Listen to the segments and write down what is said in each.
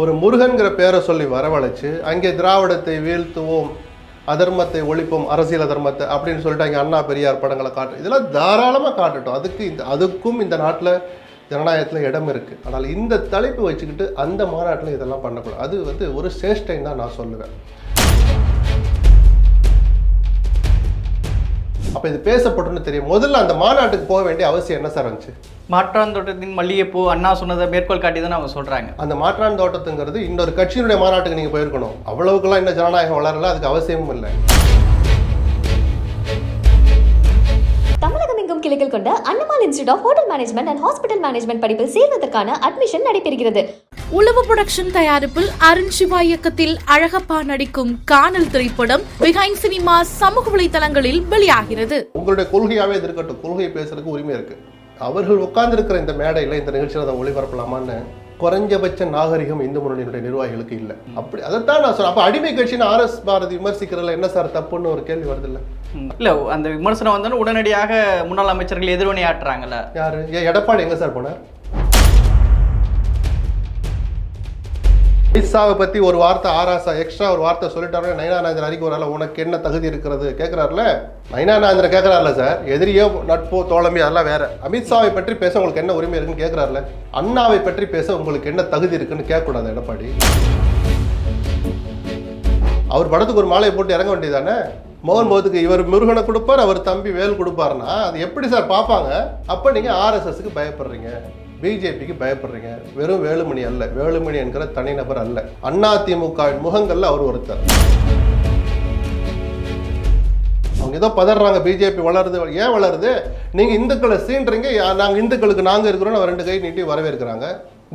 ஒரு முருகன்கிற பேரை சொல்லி வரவழைச்சு அங்கே திராவிடத்தை வீழ்த்துவோம் அதர்மத்தை ஒழிப்போம் அரசியல் அதர்மத்தை அப்படின்னு சொல்லிட்டு அங்கே அண்ணா பெரியார் படங்களை காட்டு இதெல்லாம் தாராளமாக காட்டட்டும். அதுக்கு இந்த அதுக்கும் இந்த நாட்டில் ஜனநாயகத்தில் இடம் இருக்குது ஆனால் இந்த தலைப்பு வச்சுக்கிட்டு அந்த மாநாட்டில் இதெல்லாம் பண்ணக்கூடாது. அது வந்து ஒரு சேஷ்டைன்னு தான் நான் சொல்லுவேன். அப்போ இது பேசப்பட்டுன்னு தெரியும். முதல்ல அந்த மாநாட்டுக்கு போக வேண்டிய அவசியம் என்ன சார் இருந்துச்சு? மாற்றாந்தோட்டத்தின் மல்லிகைப்பூ அண்ணா சொன்னதை மேற்கோள் காட்டி தானே அவங்க சொல்றாங்க. அந்த மாற்றான் தோட்டத்துங்கிறது இன்னொரு கட்சியினுடைய மாநாட்டுக்கு நீங்கள் போயிருக்கணும். அவ்வளவுக்கெல்லாம் இன்னும் ஜனநாயகம் வளரல அதுக்கு அவசியமும் இல்லை. தமிழகம் எங்கும் கிளைகள் கொண்ட Annamal institute of hotel management and hospital management படிப்பில் சேர்வதற்கான அட்மிஷன் நடைபெறுகிறது. உளவு புரொடக்ஷன் தயாரிப்பில் அருண் சிவா இயக்கத்தில் அழகப்பா நடிக்கும் காணல் திரைப்படம் பிஹைண்ட் சினிமா சமூக வலைதளங்களில் வெளியாகிறது. உங்களுடைய கொள்கையாவே இருக்கட்டும். கொள்கையை பேசுறதுக்கு உரிமை இருக்கு. அவர்கள் உட்கார்ந்திருக்கிற இந்த மேடையில் இந்த நிகழ்ச்சியில் அதை ஒளிபரப்பலாமான்னு குறைஞ்சபட்ச நாகரிகம் இந்து முன்னணியினுடைய நிர்வாகிகளுக்கு இல்லை. அப்படி அதைத்தான் நான் சொல்றேன். அப்போ அடிமை கட்சின்னு ஆர்எஸ் பாரதி விமர்சிக்கிறதுல என்ன சார் தப்புன்னு ஒரு கேள்வி வருது இல்லை. இல்ல அந்த விமர்சனம் வந்தோன்னு உடனடியாக முன்னாள் அமைச்சர்கள் எதிர்வினை ஆட்டுறாங்கல்ல. யாரு? எடப்பாடி எங்க சார் போனார்? அமித்ஷாவை பற்றி ஒரு வார்த்தை ஆராசா எக்ஸ்ட்ரா ஒரு வார்த்தை சொல்லிட்டாரு நயனானந்தன் அறிக்கை வரல உனக்கு என்ன தகுதி இருக்கிறது? கேட்கிறாருல நயனானந்தன் கேட்குறாருல சார் எதிரியோ நட்போ தோழமை அதெல்லாம் வேற. அமித்ஷாவை பற்றி பேச உங்களுக்கு என்ன உரிமை இருக்குன்னு கேட்குறாருல அண்ணாவை பற்றி பேச உங்களுக்கு என்ன தகுதி இருக்குன்னு கேட்கக்கூடாது எடப்பாடி. அவர் படத்துக்கு ஒரு மாலையை போட்டு இறங்க வேண்டியதானே? மோகன் போதுக்கு இவர் முருகனை கொடுப்பார் அவர் தம்பி வேல் கொடுப்பாருன்னா அது எப்படி சார் பார்ப்பாங்க? அப்போ நீங்கள் ஆர்எஸ்எஸ்க்கு பயப்படுறீங்க. பிஜேபிக்கு பயப்படுறீங்க. வெறும் வேலுமணி அல்ல. வேலுமணி என்கிற தனிநபர் அல்ல. அண்ணா திமுகவின் முகங்கள்ல அவர் ஒருத்தர். அவங்க ஏதோ பதறாங்க. பிஜேபி வளருது. ஏன் வளருது? நீங்க இந்துக்களை சீன்றீங்க நாங்கள் நாங்க இந்துக்களுக்கு நாங்க இருக்கிறோம் ரெண்டு கை நீட்டி வரவேற்கிறாங்க.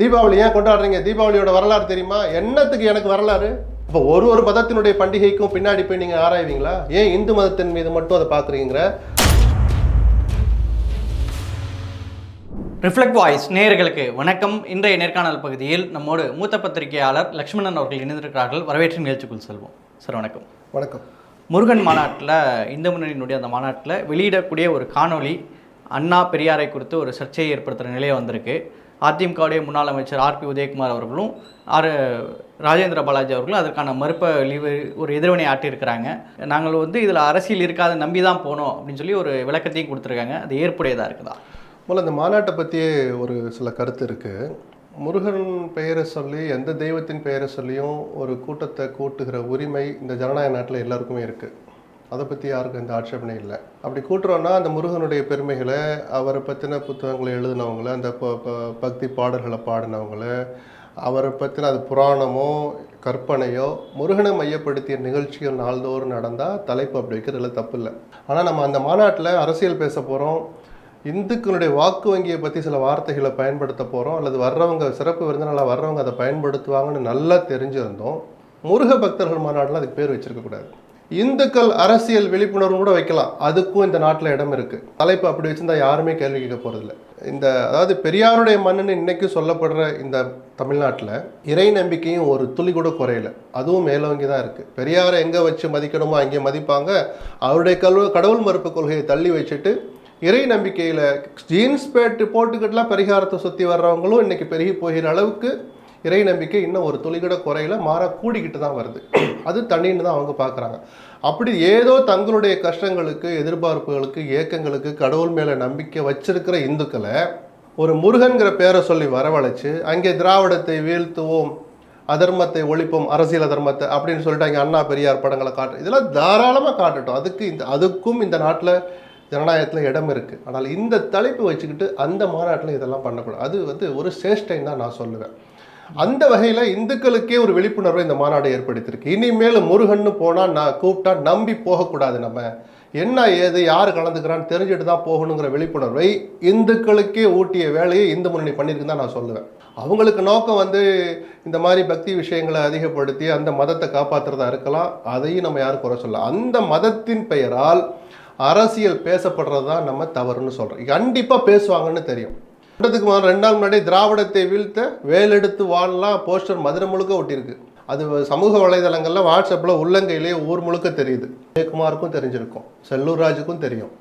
தீபாவளி ஏன் கொண்டாடுறீங்க? தீபாவளியோட வரலாறு தெரியுமா? என்னத்துக்கு எனக்கு வரலாறு? இப்போ ஒரு ஒரு மதத்தினுடைய பண்டிகைக்கும் பின்னாடி போய் நீங்கள் ஆராய்வீங்களா? ஏன் இந்து மதத்தின் மீது மட்டும் அதை பார்க்குறீங்கிற ரிஃப்ளெக்ட் வாய்ஸ் நேயர்களுக்கு வணக்கம். இன்றைய நேர்காணல் பகுதியில் நம்மோடு மூத்த பத்திரிகையாளர் லக்ஷ்மணன் அவர்கள் இணைந்திருக்கிறார்கள். வரவேற்று நிகழ்ச்சிக்குள் செல்வோம். சார் வணக்கம். வணக்கம். முருகன் மாநாட்டில் இந்து முன்னணியினுடைய அந்த மாநாட்டில் வெளியிடக்கூடிய ஒரு காணொளி அண்ணா பெரியாரை குறித்து ஒரு சர்ச்சையை ஏற்படுத்துகிற நிலையை வந்திருக்கு. அதிமுகவுடைய முன்னாள் அமைச்சர் ஆர்பி உதயகுமார் அவர்களும் ஆர் ராஜேந்திர பாலாஜி அவர்களும் அதற்கான மறுப்ப ஒரு எதிர்வினை ஆட்டியிருக்கிறாங்க நாங்கள் வந்து இதில் அரசியல் இருக்காத நம்பி தான் போனோம் அப்படின்னு சொல்லி ஒரு விளக்கத்தையும் கொடுத்துருக்காங்க. அது ஏற்புடையதாக இருக்குதா? முதல்ல இந்த மாநாட்டை பற்றியே ஒரு சில கருத்து இருக்குது முருகன் பெயரை சொல்லி எந்த தெய்வத்தின் பெயரை சொல்லியும் ஒரு கூட்டத்தை கூட்டுகிற உரிமை இந்த ஜனநாயக நாட்டில் எல்லாருக்குமே இருக்குது அதை பற்றி யாருக்கும் எந்த ஆட்சேபனை இல்லை. அப்படி கூட்டுறோன்னா அந்த முருகனுடைய பெருமைகளை அவரை பற்றின புத்தகங்களை எழுதினவங்கள அந்த ப- ப- பக்தி பாடல்களை பாடினவங்கள அவரை பற்றின அது புராணமோ கற்பனையோ முருகனை மையப்படுத்திய நிகழ்ச்சிகள் நாள்தோறும் நடந்தால் தலைப்பு அப்படி வைக்கிறதுல தப்பு இல்லை. ஆனால் நம்ம அந்த மாநாட்டில் அரசியல் பேச போகிறோம் இந்துக்களுடைய வாக்கு வங்கியை பற்றி சில வார்த்தைகளை பயன்படுத்த போகிறோம் அல்லது வர்றவங்க சிறப்பு விருந்தினால் வர்றவங்க அதை பயன்படுத்துவாங்கன்னு நல்லா தெரிஞ்சிருந்தோம். முருக பக்தர்கள் மாநாடுலாம் அதுக்கு பேர் வச்சிருக்கக்கூடாது இந்துக்கள் அரசியல் விழிப்புணர்வு கூட வைக்கலாம். அதுக்கும் இந்த நாட்டில் இடம் இருக்குது தலைப்பு அப்படி வச்சுருந்தா யாருமே கேள்வி கேட்க போகிறதில்ல இந்த அதாவது பெரியாருடைய மண்ணுன்னு இன்றைக்கும் சொல்லப்படுற இந்த தமிழ்நாட்டில் இறை நம்பிக்கையும் ஒரு துளி கூட குறையல. அதுவும் மேலோங்கி தான் இருக்குது பெரியாரை எங்கே வச்சு மதிக்கணுமோ அங்கே மதிப்பாங்க. அவருடைய கல்வ கடவுள் மறுப்பு கொள்கையை தள்ளி வச்சுட்டு இறை நம்பிக்கையில் ஜீன்ஸ் பேட் போட்டுக்கிட்டுலாம் பரிகாரத்தை சுற்றி வர்றவங்களும் இன்னைக்கு பெருகி போகிற அளவுக்கு இறை நம்பிக்கை இன்னும் ஒரு துளிகிட குறையில் மாற கூடிக்கிட்டு தான் வருது. அது தண்ணின்னு தான் அவங்க பார்க்குறாங்க. அப்படி ஏதோ தங்களுடைய கஷ்டங்களுக்கு எதிர்பார்ப்புகளுக்கு ஏக்கங்களுக்கு கடவுள் மேலே நம்பிக்கை வச்சிருக்கிற இந்துக்களை ஒரு முருகன்கிற பேரை சொல்லி வரவழைச்சு அங்கே திராவிடத்தை வீழ்த்துவோம் அதர்மத்தை ஒழிப்போம் அரசியல் அதர்மத்தை அப்படின்னு சொல்லிட்டு அங்கே அண்ணா பெரியார் படங்களை காட்டு இதெல்லாம் தாராளமாக காட்டட்டும். அதுக்கு இந்த அதுக்கும் இந்த நாட்டில் ஜனநாயகத்தில் இடம் இருக்குது ஆனால் இந்த தலைப்பு வச்சுக்கிட்டு அந்த மாநாட்டில் இதெல்லாம் பண்ணக்கூடாது. அது வந்து ஒரு சேஷ்டைன்னு தான் நான் சொல்லுவேன். அந்த வகையில் இந்துக்களுக்கே ஒரு விழிப்புணர்வை இந்த மாநாடு ஏற்படுத்தியிருக்கு. இனிமேல் முருகன்னு போனால் நான் கூப்பிட்டா நம்பி போகக்கூடாது நம்ம. என்ன ஏது யார் கலந்துக்கிறான்னு தெரிஞ்சுட்டு தான் போகணுங்கிற விழிப்புணர்வை இந்துக்களுக்கே ஊட்டிய வேலையை இந்து முன்னணி பண்ணியிருக்குன்னு தான் நான் சொல்லுவேன். அவங்களுக்கு நோக்கம் வந்து இந்த மாதிரி பக்தி விஷயங்களை அதிகப்படுத்தி அந்த மதத்தை காப்பாற்றுறதா இருக்கலாம். அதையும் நம்ம யாரும் குறை சொல்லலாம் அந்த மதத்தின் பெயரால் அரசியல் பேசப்படுறது தான் நம்ம தவறுன்னு சொல்கிறோம் கண்டிப்பாக பேசுவாங்கன்னு தெரியும். கூட்டத்துக்கு ரெண்டு நாள் முன்னாடி திராவிடத்தை வீழ்த்த வேலெடுத்து வாழலாம் போஸ்டர் மதுரை முழுக்க ஒட்டியிருக்கு. அது சமூக வலைதளங்களில் வாட்ஸ்அப்பில் உள்ளங்கையிலேயே ஊர் முழுக்க தெரியுது. ஜெயக்குமாருக்கும் தெரிஞ்சிருக்கும். செல்லூர் ராஜுக்கும் தெரியும்.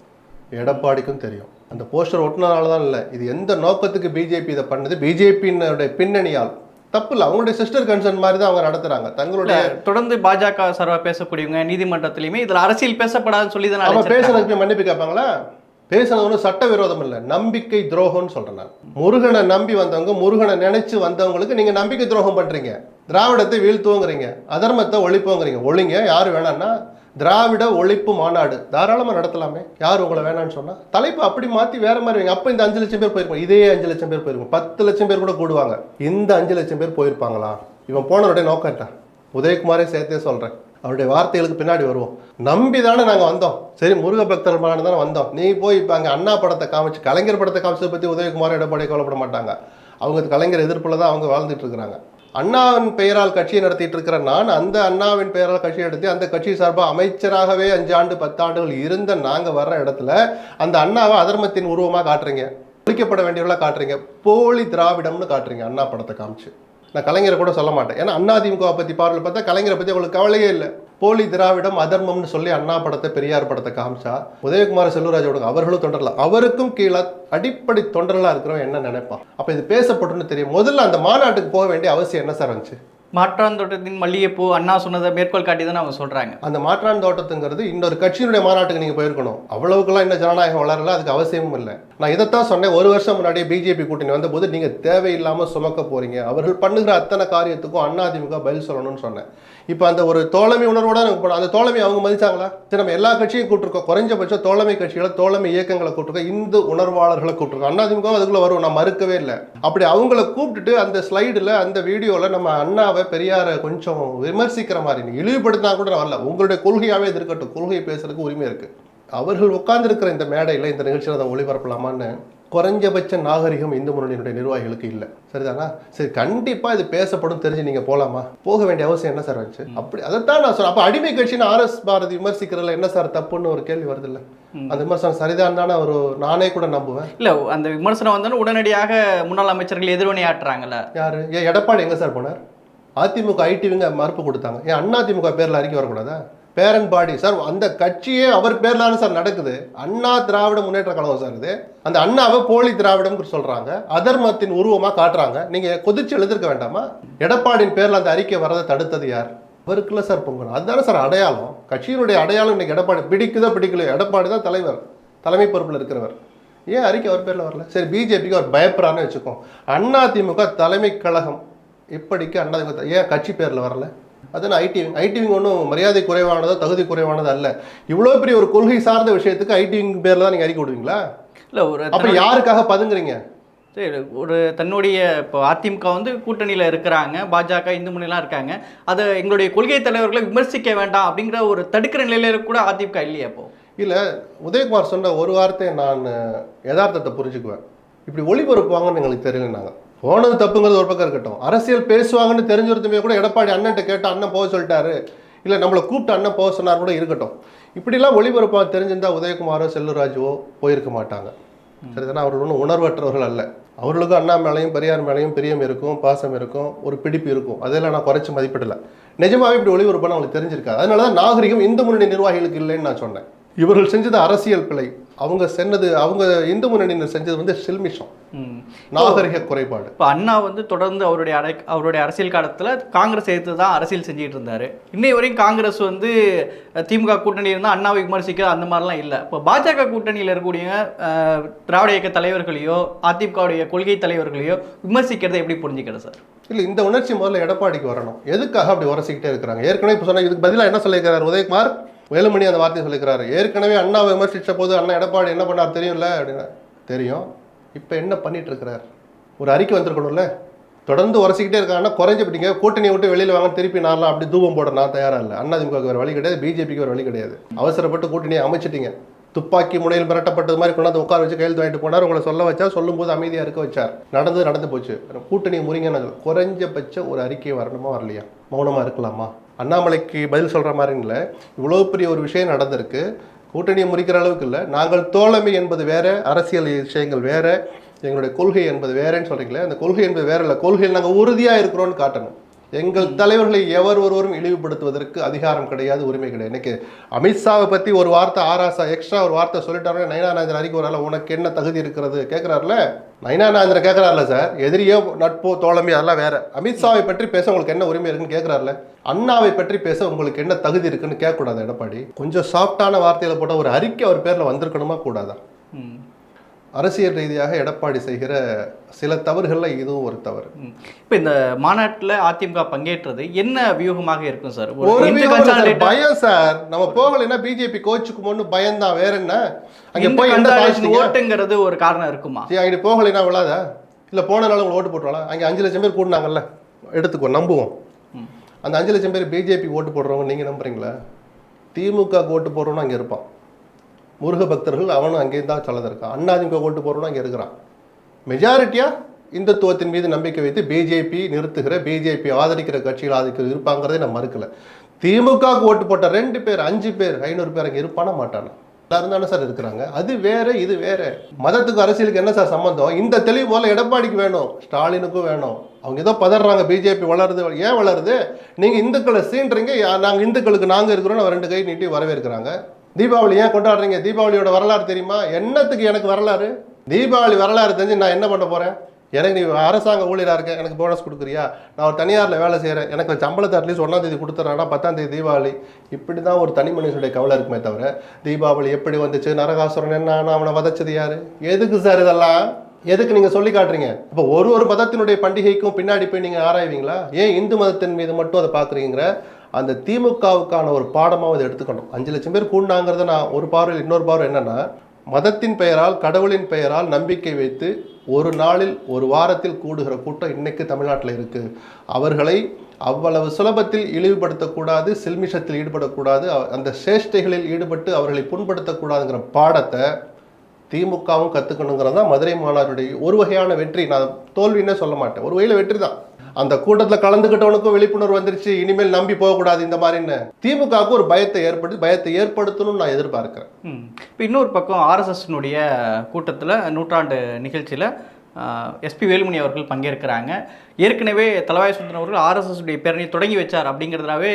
எடப்பாடிக்கும் தெரியும். அந்த போஸ்டர் ஒட்டினதால தான் இல்லை. இது எந்த நோக்கத்துக்கு பிஜேபி இதை பண்ணுது? பிஜேபியினுடைய பின்னணியால். தப்பு இல்லை அவங்களுடைய சிஸ்டர் கன்சர்ன் மாதிரி தான் அவங்க நடத்துறாங்க. தங்களுடைய தொடர்ந்து பாஜக சார்பா பேசக்கூடியவங்க நீதிமன்றத்திலயுமே இதுல அரசியல் பேசப்படாதுன்னு சொல்லி தானே அழைச்சிருக்காங்க. பேசுறதுக்கு மன்னிப்பு கேட்பாங்களா? பேசுனது ஒன்றும் சட்ட விரோதம் இல்லை. நம்பிக்கை துரோகம்னு சொல்றேன் நான். முருகனை நம்பி வந்தவங்க முருகனை நினைச்சு வந்தவங்களுக்கு நீங்க நம்பிக்கை துரோகம் பண்றீங்க. திராவிடத்தை வீழ்த்துவோங்கிறீங்க. அதர்மத்தை ஒழிப்போங்கிறீங்க. ஒழிங்க யாரு வேணாம்னா திராவிட ஒழிப்பு மாநாடு. தாராளமாக நடத்தலாமே. யார் உங்களை வேணாம்னு சொன்னால் தலைப்பு அப்படி மாற்றி வேற மாதிரி வைங்க. அப்போ இந்த அஞ்சு லட்சம் பேர் போயிருப்போம். இதே அஞ்சு லட்சம் பேர் போயிருக்கும் பத்து லட்சம் பேர் கூட கூடுவாங்க. இந்த அஞ்சு லட்சம் பேர் போயிருப்பாங்களா? இவன் போனவருடைய நோக்கம் உதயகுமாரே சேர்த்தே சொல்கிறேன் அவருடைய வார்த்தைகளுக்கு பின்னாடி வருவோம். நம்பி தானே நாங்கள் வந்தோம். சரி முருக பக்தர் தானே வந்தோம். நீ போய் இப்போ அங்கே அண்ணா படத்தை காமிச்சு கலைஞர் படத்தை காமிச்சதை பற்றி உதயகுமார் எடப்பாடி கவலைப்பட மாட்டாங்க. அவங்க கலைஞர் எதிர்ப்பில் தான் அவங்க வாழ்ந்துட்டு இருக்கிறாங்க. அண்ணாவின் பெயரால் கட்சியை நடத்திட்டு இருக்கிற நான் அந்த அண்ணாவின் பெயரால் கட்சியை நடத்தி அந்த கட்சி சார்பாக அமைச்சராகவே அஞ்சு ஆண்டு பத்தாண்டுகள் இருந்த நாங்கள் வர்ற இடத்துல அந்த அண்ணாவை அதர்மத்தின் உருவமாக காட்டுறீங்க. ஒழிக்கப்பட வேண்டியவர்களாக காட்டுறீங்க. போலி திராவிடம்னு காட்டுறீங்க. அண்ணா படத்தை காமிச்சு. நான் கலைஞரை கூட சொல்ல மாட்டேன். ஏன்னா அண்ணாதிமுக பற்றி பார்வையில் பார்த்தா கலைஞரை பற்றி அவங்களுக்கு கவலையே இல்லை. போலி திராவிடம் அதர்மம்னு சொல்லி அண்ணா படத்தை பெரியார் படத்தை காமிச்சா உதயகுமார் செல்வராஜோட அவர்களும் தொண்டர்ல அவருக்கும் கீழே அடிப்படை தொண்டர்களாக இருக்கிறவன் என்ன நினைப்பான்? அப்போ இது பேசப்பட்டுன்னு தெரியும். முதல்ல அந்த மாநாட்டுக்கு போக வேண்டிய அவசியம் என்ன சார் வந்துச்சு? மாற்றான் தோட்டத்தின் மல்லிகைப்பூ அண்ணா சொன்னதை மேற்கோள் காட்டி தான் அவங்க சொல்கிறாங்க அந்த மாற்றான் தோட்டத்துங்கிறது இன்னொரு கட்சியினுடைய மாநாட்டுக்கு நீங்கள் போயிருக்கணும். அவ்வளவுக்கெல்லாம் இன்னும் ஜனநாயகம் வளரல அதுக்கு அவசியமும் இல்லை. நான் இதைத்தான் சொன்னேன் ஒரு வருஷம் முன்னாடியே பிஜேபி கூட்டணி வந்தபோது நீங்கள் தேவையில்லாமல் சுமக்க போகிறீங்க அவர்கள் பண்ணுகிற அத்தனை காரியத்துக்கும் அதிமுக பதில் சொல்லணும்னு சொன்னேன். இப்போ அந்த ஒரு தோழமை உணர்வோட நமக்கு அந்த தோழமை அவங்க மதிச்சாங்களா? சரி நம்ம எல்லா கட்சியும் கூட்டிருக்கோம். குறைஞ்சபட்சம் தோழமை கட்சிகளை தோழமை இயக்கங்களை கூட்டிருக்கோம். இந்து உணர்வாளர்களை கூட்டிருக்கோம். அதிமுக அதுக்குள்ள வரும் நான் மறுக்கவே இல்லை. அப்படி அவங்கள கூப்பிட்டுட்டு அந்த ஸ்லைடில் அந்த வீடியோவில் நம்ம அண்ணா அண்ணாவை பெரியாரை கொஞ்சம் விமர்சிக்கிற மாதிரி இழிவுபடுத்தினா கூட வரல. உங்களுடைய கொள்கையாவே இது இருக்கட்டும். கொள்கையை பேசுறதுக்கு உரிமை இருக்கு. அவர்கள் உட்கார்ந்திருக்கிற இந்த மேடையில் இந்த நிகழ்ச்சியில் அதை ஒளிபரப்பலாமான்னு குறைஞ்சபட்ச நாகரிகம் இந்து முன்னணியினுடைய நிர்வாகிகளுக்கு இல்லை. சரிதானா? சரி கண்டிப்பா இது பேசப்படும் தெரிஞ்சு நீங்க போலாமா? போக வேண்டிய அவசியம் என்ன சார் வந்துச்சு? அப்படி அதைத்தான் நான் சொல்றேன் அப்ப அடிமை கட்சின்னு ஆர் எஸ் பாரதி விமர்சிக்கிறதுல என்ன சார் தப்புன்னு ஒரு கேள்வி வருது இல்ல? அந்த விமர்சனம் சரிதான் தானே ஒரு நானே கூட நம்புவேன். இல்ல அந்த விமர்சனம் வந்தோன்னு உடனடியாக முன்னாள் அமைச்சர்கள் எதிர்வினையாற்றுறாங்கல்ல. யாரு? எடப்பாடி எங்க சார் போனார்? அதிமுக ஐடிவிங்க மறுப்பு கொடுத்தாங்க. ஏன் அண்ணா திமுக பேரில் அறிக்கை வரக்கூடாதா? பேரன் பாடி. சார் அந்த கட்சியே அவர் பேர்லான சார் நடக்குது. அண்ணா திராவிட முன்னேற்ற கழகம் சார் இது. அந்த அண்ணாவை போலி திராவிடம்னு சொல்றாங்க. அதர்மத்தின் உருவமாக காட்டுறாங்க. நீங்க கொதிச்சு எழுதிருக்க வேண்டாமா? எடப்பாடியின் பேரில் அந்த அறிக்கை வரதை தடுத்தது யார்? அவருக்குள்ள சார் பொங்கல். அதுதானே சார் அடையாளம். கட்சியினுடைய அடையாளம் இன்னைக்கு எடப்பாடி. பிடிக்குதோ பிடிக்கலையோ. எடப்பாடி தான் தலைவர். தலைமை பொறுப்பில் இருக்கிறவர். ஏன் அறிக்கை அவர் பேரில் வரல? சரி பிஜேபிக்கு அவர் பயப்படுறான்னு வச்சுக்கோம் அண்ணா திமுக தலைமை கழகம். இப்படிக்கு அண்ணா திமுக ஏன் கட்சி பேர்ல வரல? அது ஐடிவிங் ஐடிவிங் ஒன்றும் மரியாதை குறைவானதோ தகுதி குறைவானதோ அல்ல. இவ்வளோ பெரிய ஒரு கொள்கை சார்ந்த விஷயத்துக்கு ஐடிவிங் பேர்ல தான் நீங்க அறிக்கை விடுவீங்களா இல்ல ஒரு அப்ப யாருக்காக பதுங்குறீங்க? சரி ஒரு தன்னுடைய இப்போ அதிமுக வந்து கூட்டணியில் இருக்கிறாங்க பாஜக இந்து முன்னணிலாம் இருக்காங்க. அதை எங்களுடைய கொள்கை தலைவர்களை விமர்சிக்க வேண்டாம் அப்படிங்கிற ஒரு தடுக்கிற நிலையில கூட அதிமுக இல்லையா அப்போ இல்ல உதயகுமார் சொன்ன ஒரு வார்த்தை நான் யதார்த்தத்தை புரிஞ்சுக்குவேன். இப்படி ஒளிபரப்புவாங்கன்னு எங்களுக்கு தெரியலனாங்க போனது தப்புங்கிறது ஒரு பக்கம் இருக்கட்டும். அரசியல் பேசுவாங்கன்னு தெரிஞ்சிருந்துமே கூட எடப்பாடி அண்ணன்ட்ட கேட்டு அண்ணன் போக சொல்லிட்டாரு. இல்லை நம்மளை கூப்பிட்டு அண்ணன் போக சொன்னார் கூட இருக்கட்டும். இப்படிலாம் ஒளிபரப்பாக தெரிஞ்சிருந்தா உதயகுமாரோ செல்லுராஜுவோ போயிருக்க மாட்டாங்க. சரிதானே? அவர்கள் ஒன்றும் உணர்வற்றவர்கள் அல்ல. அவர்களுக்கும் அண்ணா மேலையும் பெரியார் மேலையும் பிரியம் இருக்கும் பாசம் இருக்கும் ஒரு பிடிப்பு இருக்கும். அதெல்லாம் நான் குறைச்சி மதிப்பிடல. நிஜமாவே இப்படி ஒளிபரப்புன்னு அவங்களுக்கு தெரிஞ்சிருக்காது அதனால தான் நாகரிகம் இந்து முன்னணி நிர்வாகிகளுக்கு இல்லைன்னு நான் சொன்னேன். இவர்கள் செஞ்சது அரசியல் பிழை. அவங்க சென்னது அவங்க இந்து முன்னணியினர் செஞ்சது வந்து சில்மிஷம். நாகரிக குறைபாடு. இப்போ அண்ணா வந்து தொடர்ந்து அவருடைய அரை அவருடைய அரசியல் காலத்தில் காங்கிரஸ் எடுத்து தான் அரசியல் செஞ்சுட்டு இருந்தாரு. இன்னை வரையும் காங்கிரஸ் வந்து திமுக கூட்டணி இருந்தால் அண்ணாவை விமர்சிக்க அந்த மாதிரிலாம் இல்லை. இப்போ பாஜக கூட்டணியில் இருக்கக்கூடிய திராவிட இயக்க தலைவர்களையோ அதிமுகவுடைய கொள்கை தலைவர்களையோ விமர்சிக்கிறதை எப்படி புரிஞ்சுக்கிறது சார்? இல்லை இந்த உணர்ச்சி முதல்ல எடப்பாடிக்கு வரணும். எதுக்காக அப்படி உரசிக்கிட்டே இருக்கிறாங்க? ஏற்கனவே இப்போ சொன்ன இதுக்கு பதிலாக என்ன சொல்லியிருக்கிறார் உதயகுமார்? வேலுமணி அந்த வார்த்தையை சொல்லியிருக்கிறாரு. ஏற்கனவே அண்ணாவை விமர்சித்த போது அண்ணா எடப்பாடி என்ன பண்ணார் தெரியும்ல? அப்படின்னா தெரியும். இப்போ என்ன பண்ணிட்டு இருக்கிறார் ஒரு அறிக்கை வந்திருக்கணும்ல? தொடர்ந்து உரசிக்கிட்டே இருக்காங்கன்னா குறைஞ்சப்பட்டீங்க கூட்டணியை விட்டு வெளியில் வாங்க திருப்பி நான்லாம் அப்படி தூபம் போட நான் தயாராக இல்லை. அண்ணாதிமுக வேறு வழி கிடையாது பிஜேபிக்கு வேறு வழி கிடையாது. அவசரப்பட்டு கூட்டணியை அமைச்சிட்டீங்க. துப்பாக்கி முனையில் மிரட்டப்பட்டது மாதிரி கொண்டாந்து உட்கார வச்சு கையெழுத்து வாங்கிட்டு போனார். உங்களை சொல்ல வச்சா சொல்லும்போது அமைதியாக இருக்க வச்சார். நடந்தது நடந்து போச்சு. கூட்டணி முறிங்க குறைஞ்சபட்ச ஒரு அறிக்கை வரணுமா வரலையா? மௌனமாக இருக்கலாமா? அண்ணாமலைக்கு பதில் சொல்கிற மாதிரி இல்லை. இவ்வளோ பெரிய ஒரு விஷயம் நடந்திருக்கு. கூட்டணியை முறிக்கிற அளவுக்கு இல்லை. நாங்கள் தோழமை என்பது வேறு அரசியல் விஷயங்கள் வேறு எங்களுடைய கொள்கை என்பது வேறேன்னு சொல்கிறீங்களே அந்த கொள்கை என்பது வேற இல்லை கொள்கையில் நாங்கள் உறுதியாக இருக்கிறோன்னு காட்டணும். எங்கள் தலைவர்களை எவர் ஒருவரும் இழிவுபடுத்துவதற்கு அதிகாரம் கிடையாது உரிமை கிடையாது. இன்னைக்கு அமித்ஷாவை பற்றி ஒரு வார்த்தை ஆராசா எக்ஸ்ட்ரா ஒரு வார்த்தை சொல்லிட்டாரு நயனானந்தர் அறிக்கை வரல உனக்கு என்ன தகுதி இருக்கிறது கேட்கிறாருல நயனானந்தர் கேட்குறாருல சார் எதிரியோ நட்போ தோழமை அதெல்லாம் வேற. அமித்ஷாவை பற்றி பேச உங்களுக்கு என்ன உரிமை இருக்குன்னு கேட்குறாருல அண்ணாவை பற்றி பேச உங்களுக்கு என்ன தகுதி இருக்குன்னு கேட்கக்கூடாது எடப்பாடி? கொஞ்சம் சாஃப்டான வார்த்தையில் போட்ட ஒரு அறிக்கை அவர் பேரில் வந்திருக்கணுமா? கூடாதா? அரசியல் ரீதியாக எடப்பாடி செய்கிற சில தவறுகள்ல இதுவும் ஒரு தவறு. இப்போ இந்த மாநாட்டில் அதிமுக பங்கேற்றது என்ன வியூகமாக இருக்கும் சார்? ஒரு பயம் சார். நம்ம போகலைன்னா பிஜேபி கோச்சுக்குமோன்னு பயம்தான். வேற என்ன? அங்க போய் சாதிச்சீங்க ஓட்டுங்கிறது ஒரு காரணம் இருக்குமா? அங்கிட்டு போகலைன்னா விழாதா? இல்ல போனனால உங்களுக்கு ஓட்டு போட்டுருவாங்களா அங்க அஞ்சு லட்சம் பேர் கூடினாங்கல்ல. எடுத்துக்கோ நம்புவோம். அந்த அஞ்சு லட்சம் பேர் பிஜேபி ஓட்டு போடுறவங்க நீங்க நம்புறீங்களா? திமுக ஓட்டு போடுறவனும் அங்க இருப்பான். முருக பக்தர்கள் அவனும் அங்கேயும் தான் சொல்லது இருக்கான் அண்ணாதிமுக ஓட்டு போகிறவனும் அங்கே இருக்கிறான். மெஜாரிட்டியாக இந்துத்துவத்தின் மீது நம்பிக்கை வைத்து பிஜேபி நிறுத்துகிற பிஜேபி ஆதரிக்கிற கட்சிகள் ஆதரிக்கிற இருப்பாங்கிறதே நான் மறுக்கலை. திமுக ஓட்டு போட்ட ரெண்டு பேர் அஞ்சு பேர் ஐநூறு பேர் அங்கே இருப்பானா மாட்டானா? எல்லாரும் தானே சார் இருக்கிறாங்க. அது வேற இது வேற. மதத்துக்கு அரசியலுக்கு என்ன சார் சம்மந்தம் இந்த தெளிவு போல எடப்பாடிக்கு வேணும் ஸ்டாலினுக்கும் வேணும். அவங்க ஏதோ பதறாங்க பிஜேபி வளருது ஏன் வளருது? நீங்கள் இந்துக்களை சீன்றீங்க நாங்கள் இந்துக்களுக்கு நாங்கள் இருக்கிறோம் ரெண்டு கை நீட்டி வரவேற்கிறாங்க. தீபாவளி ஏன் கொண்டாடுறீங்க? தீபாவளியோட வரலாறு தெரியுமா? என்னத்துக்கு எனக்கு வரலாறு? தீபாவளி வரலாறு தெரிஞ்சு நான் என்ன பண்ண போகிறேன் எனக்கு நீ அரசாங்க ஊழியராக இருக்க எனக்கு போனஸ் கொடுக்குறியா? நான் ஒரு தனியாரில் வேலை செய்கிறேன் எனக்கு சம்பளத்தை அட்லீஸ்ட் ஒன்றாம் தேதி கொடுத்துட்றானா பத்தாம் தேதி தீபாவளி. இப்படி தான் ஒரு தனி மனுஷனுடைய கவலை இருக்குமே தவிர தீபாவளி எப்படி வந்துச்சு? நரகாசுரன் என்ன அவனை வதைச்சது யார்? எதுக்கு சார் இதெல்லாம்? எதுக்கு நீங்கள் சொல்லி காட்டுறீங்க? இப்போ ஒரு ஒரு மதத்தினுடைய பண்டிகைக்கும் பின்னாடி போய் நீங்கள் ஆராய்வீங்களா? ஏன் இந்து மதத்தின் மீது மட்டும் அதை பார்க்குறீங்கிற அந்த திமுகவுக்கான ஒரு பாடமாக அதை எடுத்துக்கணும். அஞ்சு லட்சம் பேர் கூடினாங்கிறத நான் ஒரு பார்வையில் இன்னொரு பார்வை என்னென்னா மதத்தின் பெயரால் கடவுளின் பெயரால் நம்பிக்கை வைத்து ஒரு நாளில் ஒரு வாரத்தில் கூடுகிற கூட்டம் இன்னைக்கு தமிழ்நாட்டில் இருக்குது அவர்களை அவ்வளவு சுலபத்தில் இழிவுபடுத்தக்கூடாது சில்மிஷத்தில் ஈடுபடக்கூடாது அந்த சேஷ்டைகளில் ஈடுபட்டு அவர்களை புண்படுத்தக்கூடாதுங்கிற பாடத்தை திமுகவும் கற்றுக்கணுங்கிறது தான் மதுரை மாணவருடைய ஒரு வகையான வெற்றி. நான் தோல்வின்னே சொல்ல மாட்டேன். ஒரு வகையில் வெற்றி தான். அந்த கூட்டத்தில் கலந்துக்கிட்டவனுக்கும் விழிப்புணர்வு வந்துருச்சு இனிமேல் நம்பி போகக்கூடாது இந்த மாதிரின்னு. திமுகவுக்கு ஒரு பயத்தை ஏற்படுத்தி பயத்தை ஏற்படுத்தணும்னு நான் எதிர்பார்க்கிறேன். இப்போ இன்னொரு பக்கம் ஆர்எஸ்எஸ்னுடைய கூட்டத்தில் நூற்றாண்டு நிகழ்ச்சியில் எஸ்பி வேலுமணி அவர்கள் பங்கேற்கிறாங்க. ஏற்கனவே தலவாய் சுந்தரம் அவர்கள் ஆர்எஸ்எஸ் உடைய பேரணி தொடங்கி வச்சார் அப்படிங்கிறதுனாவே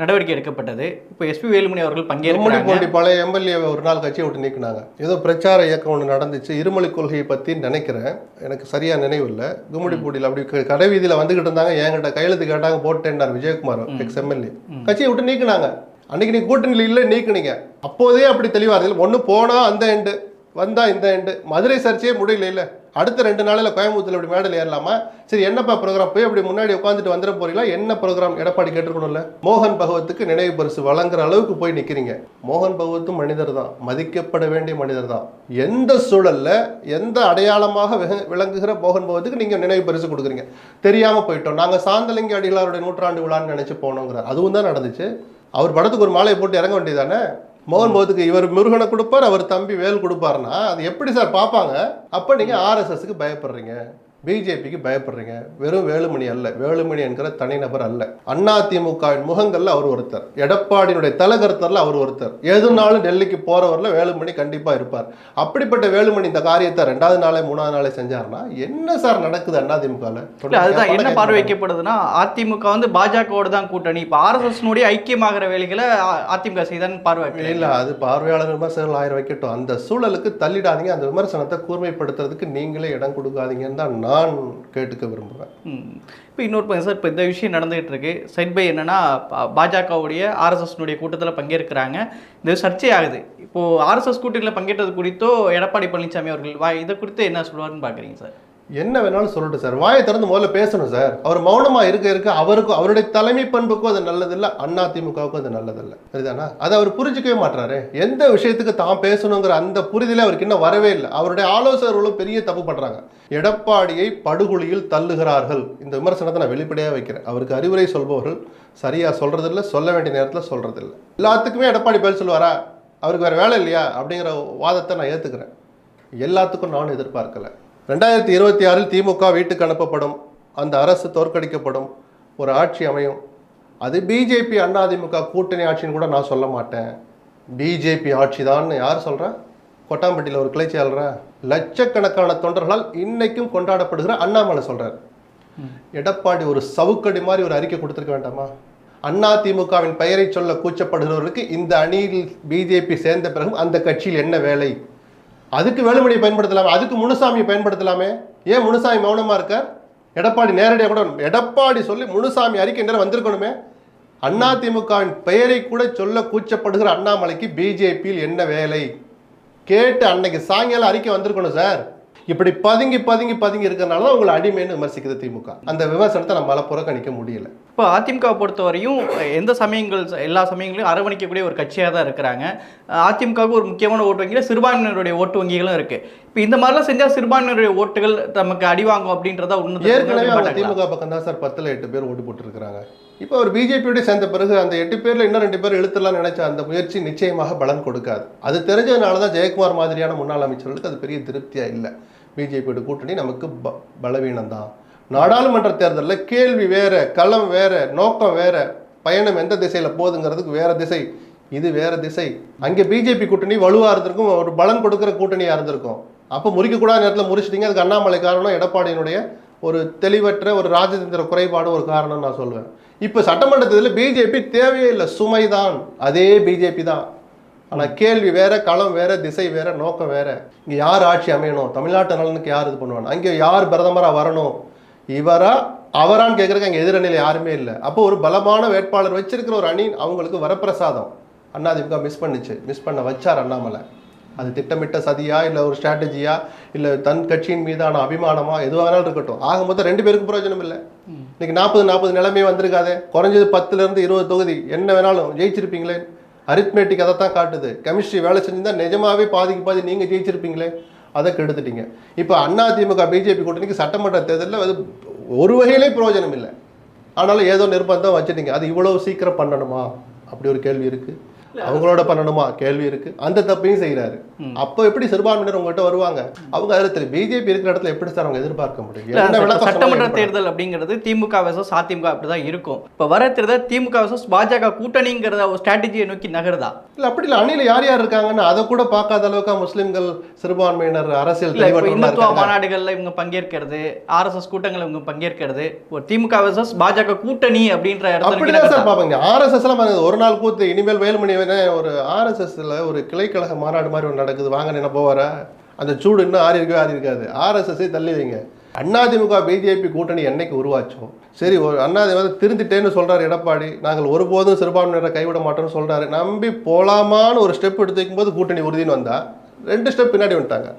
நடவடிக்கை எடுக்கப்பட்டது. இப்போ எஸ்பி வேலுமணி அவர்கள் பங்கேற்கிறாங்க. பழைய எம்எல்ஏ ஒரு நாள் கட்சியை விட்டு நீக்கினாங்க. ஏதோ பிரச்சார இயக்கம் ஒன்று நடந்துச்சு. இருமொழி கொள்கையை பற்றி நினைக்கிறேன். எனக்கு சரியா நினைவு இல்லை கும்மிடிப்பூடியில் அப்படி கடை வீதியில் வந்துகிட்டு இருந்தாங்க. என்கிட்ட கையெழுத்து கேட்டாங்க போட்டேன்னார் விஜயகுமார் எக்ஸ் எம்எல்ஏ கட்சியை விட்டு நீக்கினாங்க. அன்னைக்கு நீ கூட்டணியில் இல்லை நீக்குனீங்க. அப்போதே அப்படி தெளிவாக இருந்தது. ஒன்று போனால் அந்த எண்டு வந்தா இந்த எண்டு மதுரை சர்ச்சையே முடியல இல்லை. அடுத்த ரெண்டு நாளில் கோயம்புத்தூர்ல இப்படி மேடல் ஏறலாமா? சரி என்னப்பா ப்ரோக்ராம் போய் அப்படி முன்னாடி உட்காந்துட்டு வந்துட போறீங்களா? என்ன ப்ரோக்ராம் எடப்பாடி கேட்டுக்கணும்ல மோகன் பகவத்துக்கு நினைவு பரிசு வழங்குற அளவுக்கு போய் நிற்கிறீங்க மோகன் பகவத்தும் மனிதர் தான். மதிக்கப்பட வேண்டிய மனிதர் தான். எந்த சூழலில் எந்த அடையாளமாக விளங்குகிற மோகன் பகவத்துக்கு நீங்கள் நினைவு பரிசு கொடுக்குறீங்க? தெரியாமல் போயிட்டோம். நாங்கள் சாந்தலிங்க அடிகளாருடைய நூற்றாண்டு விழான்னு நினச்சி போனோங்கிறார். அதுவும் தான் நடந்துச்சு. அவர் படத்துக்கு ஒரு மாலையை போட்டு இறங்க வேண்டியதானே மோகன் பகவத்துக்கு இவர் முருகனை கொடுப்பார் அவர் தம்பி வேல் கொடுப்பாருன்னா அது எப்படி சார் பார்ப்பாங்க? அப்போ நீங்கள் ஆர்எஸ்எஸ்க்கு பயப்படுறீங்க. பிஜேபிக்கு பயப்படுறீங்க. வெறும் வேலுமணி அல்ல. வேலுமணி என்கிற தனிநபர் அல்ல. அண்ணா திமுகவின் முகங்கள்ல அவர் ஒருத்தர். எடப்பாடியினுடைய தலைகருத்தர்ல அவர் ஒருத்தர். எதுனாலும் டெல்லிக்கு போறவர்ல வேலுமணி கண்டிப்பா இருப்பார். அப்படிப்பட்ட வேலுமணி இந்த காரியத்தை ரெண்டாவது நாளே மூணாவது நாளே செஞ்சாருன்னா என்ன சார் நடக்குது அண்ணா திமுகல இல்லை அதுதான் என்ன பார்வை வைக்கப்படுதுன்னா அதிமுக வந்து பாஜகவோட தான் கூட்டணி. இப்போ ஆர்எஸ்எஸ்னுடைய ஐக்கியமாகிற வேலைகளை அதிமுக செய்தான்னு பார்வை. இல்ல அது பார்வையாளர் விமர்சனங்கள் ஆயிரம் வைக்கட்டும். அந்த சூழலுக்கு தள்ளிடாதீங்க. அந்த விமர்சனத்தை கூர்மைப்படுத்துறதுக்கு நீங்களே இடம் கொடுக்காதீங்கன்னு தான் நான் கேட்டுக்க விரும்புகிறேன் இப்போ இன்னொரு பையன் சார் இப்போ இந்த விஷயம் நடந்துகிட்டு இருக்கு சைட் பை என்னன்னா பா- பாஜகவுடைய ஆர்எஸ்எஸ்னுடைய கூட்டத்தில் பங்கேற்கிறாங்க. இந்த சர்ச்சை ஆகுது. இப்போது ஆர்எஸ்எஸ் கூட்டத்தில் பங்கேற்றது குறித்தோ எடப்பாடி பழனிசாமி அவர்கள் வா இதை குறித்து என்ன சொல்லுவாருன்னு பார்க்குறீங்க சார்? என்ன வேணாலும் சொல்லட்டும் சார். வாயை திறந்து முதல்ல பேசணும் சார். அவர் மௌனமாக இருக்க இருக்க அவருக்கும் அவருடைய தலைமை பண்புக்கும் அது நல்லதில்லை அண்ணா திமுகவுக்கும் அது நல்லதில்லை. சரிதானா? அதை அவர் புரிஞ்சிக்கவே மாட்டாரு எந்த விஷயத்துக்கு தான் பேசணுங்கிற அந்த புரிதலே அவருக்கு இன்னும் வரவே இல்லை. அவருடைய ஆலோசகர்களும் பெரிய தப்பு பண்ணுறாங்க எடப்பாடியை படுகொலியில் தள்ளுகிறார்கள். இந்த விமர்சனத்தை நான் வெளிப்படையாக வைக்கிறேன். அவருக்கு அறிவுரை சொல்பவர்கள் சரியாக சொல்கிறதில்ல சொல்ல வேண்டிய நேரத்தில் சொல்கிறதில்ல எல்லாத்துக்குமே எடப்பாடி பதில் சொல்லுவாரா? அவருக்கு வேற வேலை இல்லையா? அப்படிங்கிற வாதத்தை நான் ஏற்றுக்கிறேன் எல்லாத்துக்கும் நானும் எதிர்பார்க்கலை. ரெண்டாயிரத்தி இருபத்தி ஆறில் திமுக வீட்டுக்கு அனுப்பப்படும். அந்த அரசு தோற்கடிக்கப்படும். ஒரு ஆட்சி அமையும். அது பிஜேபி அதிமுக கூட்டணி ஆட்சின்னு கூட நான் சொல்ல மாட்டேன். பிஜேபி ஆட்சி தான் யார் சொல்கிறா கொட்டாம்பட்டியில் ஒரு கிளைச்சியாளரா லட்சக்கணக்கான தொண்டர்களால் இன்னைக்கும் கொண்டாடப்படுகிற அண்ணாமலை சொல்கிறார் எடப்பாடி ஒரு சவுக்கடி மாதிரி ஒரு அறிக்கை கொடுத்துருக்க வேண்டாமா? அண்ணா திமுகவின் பெயரை சொல்ல கூச்சப்படுகிறவர்களுக்கு இந்த அணியில் பிஜேபி சேர்ந்த பிறகு அந்த கட்சியில் என்ன வேலை? அதுக்கு வேலுமணியை பயன்படுத்தலாமே? அதுக்கு முனுசாமியை பயன்படுத்தலாமே? ஏன் முனுசாமி மௌனமாக இருக்கார்? எடப்பாடி நேரடியாக கூட எடப்பாடி சொல்லி முனுசாமி அறிக்கை நேரம் வந்திருக்கணுமே? அண்ணா திமுகவின் பெயரை கூட சொல்ல கூச்சப்படுகிற அண்ணாமலைக்கு பிஜேபியில் என்ன வேலை? கேட்டு அன்னைக்கு சாயங்காலம் அறிக்கை வந்திருக்கணும் சார். இப்படி பதுங்கி பதுங்கி பதுங்கி இருக்கிறனால தான் உங்களை அடிமைன்னு விமர்சிக்குது திமுக. அந்த விமர்சனத்தை நம்மளால புறக்கணிக்க முடியல. இப்போ அதிமுக பொறுத்தவரையும் எந்த சமயங்கள் எல்லா சமயங்களையும் அரவணைக்கக்கூடிய ஒரு கட்சியாக தான் இருக்கிறாங்க. அதிமுகவுக்கு ஒரு முக்கியமான ஓட்டு வங்கியில் சிறுபான்மையினருடைய ஓட்டு வங்கிகளும் இருக்கு. இப்போ இந்த மாதிரிலாம் செஞ்சால் சிறுபான்மையினருடைய ஓட்டுகள் நமக்கு அடி வாங்கும் அப்படின்றத ஏற்கனவே அவங்க உண்மை திமுக பக்கம் தான் சார் பத்துல எட்டு பேர் ஓட்டு போட்டுருக்காங்க இப்போ அவர் பிஜேபியோட சேர்ந்த பிறகு அந்த எட்டு பேர்ல இன்னும் ரெண்டு பேர் இழுத்துலாம் நினைச்ச அந்த முயற்சி நிச்சயமாக பலன் கொடுக்காது. அது தெரிஞ்சதுனால தான் ஜெயக்குமார் மாதிரியான முன்னாள் அமைச்சர்களுக்கு அது பெரிய திருப்தியா இல்லை. பிஜேபியோட கூட்டணி நமக்கு ப பலவீனம் தான் நாடாளுமன்ற தேர்தலில் கேள்வி வேறு களம் வேறு நோக்கம் வேறு பயணம் எந்த திசையில் போகுதுங்கிறதுக்கு வேறு திசை இது வேறு திசை. அங்கே பிஜேபி கூட்டணி வலுவாக இருந்திருக்கும் ஒரு பலன் கொடுக்கிற கூட்டணியாக இருந்திருக்கும். அப்போ முறிக்கக்கூடாத நேரத்தில் முறிச்சிட்டிங்க அதுக்கு அண்ணாமலை காரணம் எடப்பாடியினுடைய ஒரு தெளிவற்ற ஒரு ராஜதந்திர குறைபாடு ஒரு காரணம் நான் சொல்வேன். இப்போ சட்டமன்றத்தில் பிஜேபி தேவையே இல்லை சுமைதான். அதே பிஜேபி தான். ஆனால் கேள்வி வேற களம் வேற திசை வேற நோக்கம் வேற. இங்கே யார் ஆட்சி அமையணும்? தமிழ்நாட்டு நலனுக்கு யார் இது பண்ணுவாங்க? அங்கே யார் பிரதமராக வரணும்? இவரா அவரான்னு கேட்குறதுக்கு அங்கே எதிரணியில் யாருமே இல்லை. அப்போ ஒரு பலமான வேட்பாளர் வச்சிருக்கிற ஒரு அணி அவங்களுக்கு வரப்பிரசாதம். அண்ணாதிமுக மிஸ் பண்ணுச்சு. மிஸ் பண்ண வச்சார் அண்ணாமலை. அது திட்டமிட்ட சதியா இல்லை ஒரு ஸ்ட்ராட்டஜியா இல்லை தன் கட்சியின் மீதான அபிமானமா எதுவாக வேணாலும் இருக்கட்டும். ஆக மொத்தம் ரெண்டு பேருக்கும் பிரயோஜனம் இல்லை. இன்னைக்கு நாற்பது நாற்பது நிலைமை வந்திருக்காதே. குறைஞ்சது பத்துல இருந்து இருபது தொகுதி. என்ன வேணாலும் ஜெயிச்சிருப்பீங்களே அரித்மேட்டிக் அதை தான் காட்டுது. கெமிஸ்ட்ரி வேலை செஞ்சிருந்தா நிஜமாவே பாதிக்கு பாதி நீங்கள் ஜெயிச்சிருப்பீங்களே? அதை கெடுத்துட்டீங்க. இப்போ அதிமுக பிஜேபி கூட்டணிக்கு சட்டமன்ற தேர்தலில் அது ஒரு வகையிலே பிரயோஜனம் இல்லை. ஆனாலும் ஏதோ நிர்பந்தம் வச்சுட்டீங்க. அது இவ்வளோ சீக்கிரம் பண்ணணுமா? அப்படி ஒரு கேள்வி இருக்குது அவங்களோட பண்ணணுமா? கேள்வி இருக்கு. அந்த தப்பையும் செய்யறாரு அப்போ எப்படி சிறுபான்மையினர் உங்ககிட்ட வருவாங்க? அவங்க அதில் பிஜேபி இருக்கிற இடத்துல எப்படி சார் அவங்க எதிர்பார்க்க முடியும்? சட்டமன்ற. தேர்தல் அப்படிங்கிறது திமுக வர்சஸ் அதிமுக அப்படிதான் இருக்கும். இப்போ வர தேர்தல் திமுக வர்சஸ் பாஜக கூட்டணிங்கிறத ஒரு ஸ்ட்ராட்டஜியை நோக்கி நகருதா? இல்ல அப்படி இல்ல. அணில யார் யார் இருக்காங்கன்னு அதை கூட பார்க்காத அளவுக்கு முஸ்லிம்கள் சிறுபான்மையினர் அரசியல் இந்துத்துவ. மாநாடுகள்ல இவங்க பங்கேற்கிறது ஆர்எஸ்எஸ் கூட்டங்கள்ல இவங்க பங்கேற்கிறது ஒரு திமுக வர்சஸ் பாஜக கூட்டணி அப்படின்ற அப்படிதான் சார் நகருதா? பாப்பாங்க ஆர்எஸ்எஸ் எல்லாம் ஒரு நாள் கூத்து இனிமேல் வேலுமணி வேணே ஒரு ஆர்எஸ்எஸ்ல ஒரு கிளைக்கழக மாநாடு மாதிரி ஒன்று நடக்குது. வாங்க என்ன போவாரா அந்த சூடு இன்னும் ஆறி இருக்கவே ஆறி இருக்காது. ஆர்எஸ்எஸ்ஸே தள்ளி வைங்க. அதிமுக பிஜேபி கூட்டணி என்னைக்கு உருவாச்சோம்? சரி ஒரு அண்ணாதிமுக திருந்திட்டேன்னு சொல்றாரு எடப்பாடி. நாங்கள் ஒருபோதும் சிறுபான்மையினரை கைவிட மாட்டோம்னு சொல்றாரு. நம்பி போலாமான்னு ஒரு ஸ்டெப் எடுத்து வைக்கும்போது கூட்டணி உறுதின்னு வந்தால் ரெண்டு ஸ்டெப் பின்னாடி வந்துட்டாங்க.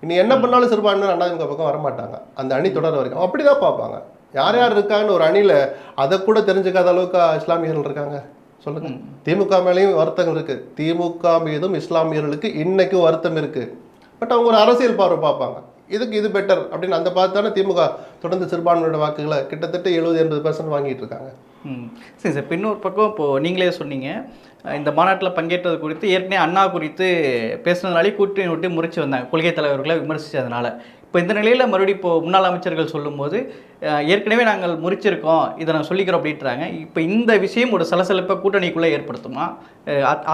இனி என்ன பண்ணாலும் சிறுபான்மையினர் அண்ணாதிமுக பக்கம் வரமாட்டாங்க. அந்த அணி தொடர வரைக்கும். அப்படிதான் பார்ப்பாங்க. யார் யார் இருக்காங்கன்னு ஒரு அணியில அதை கூட தெரிஞ்சுக்காத அளவுக்கு இஸ்லாமியர்கள் இருக்காங்க. சொல்லுங்க. திமுக மேலேயும் வருத்தங்கள் இருக்கு. திமுக மீதும் இஸ்லாமியர்களுக்கு இன்னைக்கும் வருத்தம் இருக்கு. பட் அவங்க ஒரு அரசியல் பார்வை பார்ப்பாங்க. இதுக்கு இது பெட்டர் அப்படின்னு அந்த பார்த்து தானே திமுக தொடர்ந்து சிறுபான்மையோட வாக்குகளை கிட்டத்தட்ட எழுபது எண்பது பர்சன்ட் வாங்கிட்டு இருக்காங்க. ம். சரி சார். இன்னொரு பக்கம் இப்போ நீங்களே சொன்னீங்க. இந்த மாநாட்டில் பங்கேற்றது குறித்து ஏற்கனவே அண்ணா குறித்து பேசுனதுனாலே கூட்டணி விட்டு முறிச்சு வந்தாங்க. கொள்கை தலைவர்களை விமர்சிச்சதுனால. இப்போ இந்த நிலையில் மறுபடியும் இப்போ முன்னாள் அமைச்சர்கள் சொல்லும்போது ஏற்கனவே நாங்கள் முறிச்சிருக்கோம் இதை நான் சொல்லிக்கிறோம் அப்படின்றாங்க. இப்போ இந்த விஷயம் ஒரு சலசலப்பை கூட்டணிக்குள்ளே ஏற்படுத்துமா?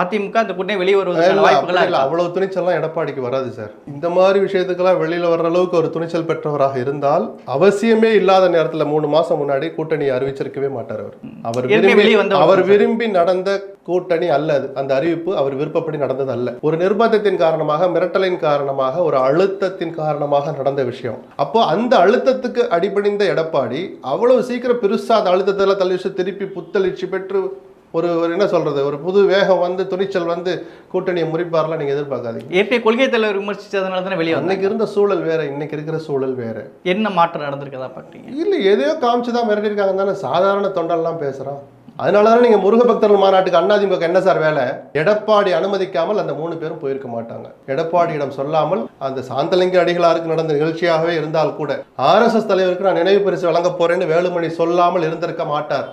அதிமுக அந்த கூட்டணி வெளியே வருவதற்கான வாய்ப்புகளா இல்ல. அவ்வளவு துணிச்சல்லாம் எடப்பாடிக்கு வராது சார். இந்த மாதிரி விஷயத்துக்கெல்லாம் வெளியில வர்ற அளவுக்கு ஒரு துணிச்சல் பெற்றவராக இருந்தால் அவசியமே இல்லாத நேரத்துல மூணு மாசம் முன்னாடி கூட்டணி அறிவிச்சிருக்கவே மாட்டார் அவர். அவர் விரும்பி அவர் விரும்பி நடந்த கூட்டணி அல்ல அது. அந்த அறிவிப்பு அவர் விருப்பப்படி நடந்தது அல்ல ஒரு நிர்பந்தத்தின் காரணமாக மிரட்டலின் காரணமாக ஒரு அழுத்தத்தின் காரணமாக நடந்த விஷயம். அப்போ அந்த அழுத்தத்துக்கு அடிபணிந்த எடப்பாடி அவ்வளவு சீக்கிரம் பெருசா அந்த அழுத்தத்தில் தள்ளி வச்சு திருப்பி புத்தளிச்சு பெற்று ஒரு ஒரு என்ன சொல்றது ஒரு புது வேகம் வந்து துணிச்சல் வந்து கூட்டணியை முறிப்பார்லாம் நீங்க எதிர்பார்க்காதீங்க. ஏற்கனவே கொள்கை தலைவர் விமர்சிச்சதுனால தானே வெளியே அன்னைக்கு இருந்த சூழல் வேற இன்னைக்கு இருக்கிற சூழல் வேற. என்ன மாற்றம் நடந்திருக்கதா பார்க்குறீங்க இல்ல எதையோ காமிச்சு தான் மிரட்டிருக்காங்க தானே சாதாரண தொண்டெல்லாம் பேசுறான் அதனால தானே நீங்க முருக பக்தர்கள் மாநாட்டுக்கு அண்ணாதிமுக என்ன சார் வேலை? எடப்பாடி அனுமதிக்காமல் அந்த மூணு பேரும் போயிருக்க மாட்டாங்க. எடப்பாடியிடம் சொல்லாமல் அந்த சாந்தலிங்க அடிகளாருக்கு நடந்த நிகழ்ச்சியாகவே இருந்தால் கூட ஆர்எஸ்எஸ் தலைவருக்கு நான் நினைவு பரிசு வழங்க போறேன்னு வேலுமணி சொல்லாமல் இருந்திருக்க மாட்டார்.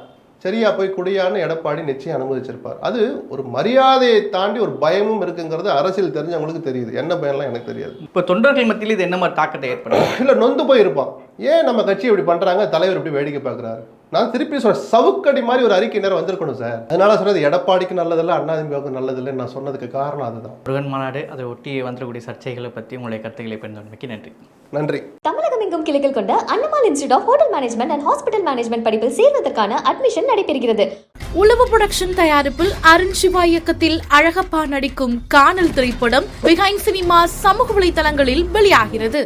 சரியா போய் குடியான்னு எடப்பாடி நிச்சயம் அனுமதிச்சிருப்பார். அது ஒரு மரியாதையை தாண்டி ஒரு பயமும் இருக்குங்கிறது அரசியல் தெரிஞ்சவங்களுக்கு தெரியுது. என்ன பயம்லாம் எனக்கு தெரியாது. இப்போ தொண்டர்கள் மத்தியில் இது என்ன மாதிரி தாக்கத்தை ஏற்படும் இல்ல நொந்து போயிருப்பான். ஏன் நம்ம கட்சி இப்படி பண்றாங்க? தலைவர் இப்படி வேடிக்கை பார்க்குறாரு. நான் திருப்பி சொல்றேன் சவுக்கடி மாதிரி ஒரு அறிக்கை நேரம் வந்திருக்கணும் சார். அதனால சொல்றது எடப்பாடிக்கு நல்லதில்லை அண்ணாதிமுகவுக்கு நல்லதில்லைன்னு நான் சொன்னதுக்கு காரணம் அதுதான். முருகன் மாநாடு அதை ஒட்டி வந்துடக்கூடிய சர்ச்சைகளை பற்றி உங்களுடைய கருத்துக்களை பகிர்ந்தமைக்கு நன்றி. நன்றி. தமிழகம் எங்கும் கிளைகள் கொண்ட Annamal institute of hotel management and hospital management படிப்பில் சேர்வதற்கான அட்மிஷன் நடைபெறுகிறது. உளவு புரொடக்ஷன் தயாரிப்பில் அருண் சிவா இயக்கத்தில் அழகப்பா நடிக்கும் காணல் திரைப்படம் பிஹைண்ட் சினிமா சமூக வலைதளங்களில் வெளியாகிறது.